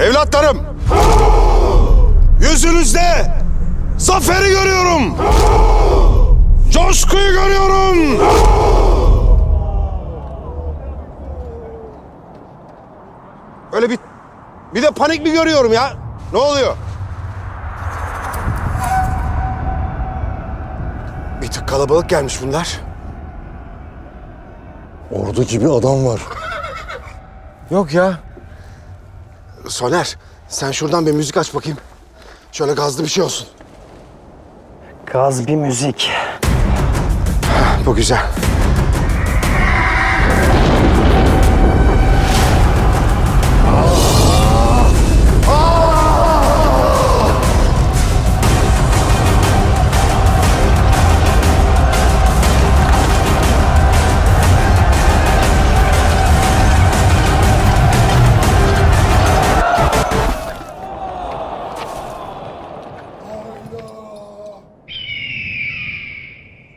Evlatlarım! Yüzünüzde zaferi görüyorum! Coşkuyu görüyorum! Öyle bir bir de panik mi görüyorum ya? Ne oluyor? Bir tık kalabalık gelmiş bunlar. Ordu gibi adam var. Yok ya. Soner, sen şuradan bir müzik aç bakayım. Şöyle gazlı bir şey olsun. Gaz bir müzik. Bu güzel.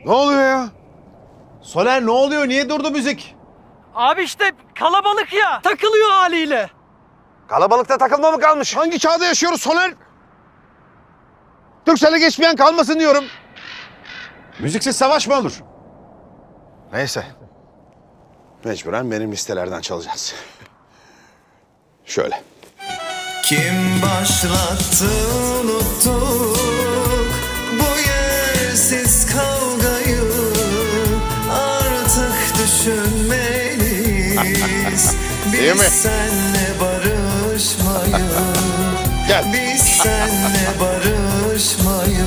Ne oluyor ya? Soner ne oluyor? Niye durdu müzik? Abi işte kalabalık ya. Takılıyor haliyle. Kalabalıkta takılma mı kalmış? Hangi çağda yaşıyoruz Soner? Türkcell'e geçmeyen kalmasın diyorum. Müziksiz savaş mı olur? Neyse. Mecburen benim listelerden çalacağız. Şöyle. Kim başlattı unuttuk Değil mi? biz senle barışmayı Gel. biz senle barışmayı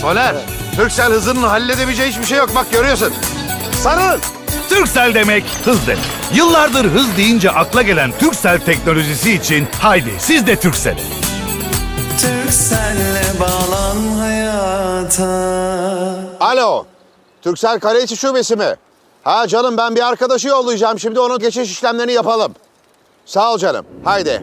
Soner, Türkcell hızının halledemeyeceği hiçbir şey yok. Bak görüyorsun. Sarılın. Turkcell demek hız demek. Yıllardır hız deyince akla gelen Turkcell teknolojisi için haydi siz de Turkcell'e. Türkcell'le bağlan hayata Alo. Türksel Kaleiçi Şubesi mi? Ha canım ben bir arkadaşı yollayacağım. Şimdi onun geçiş işlemlerini yapalım. Sağ ol canım. Haydi.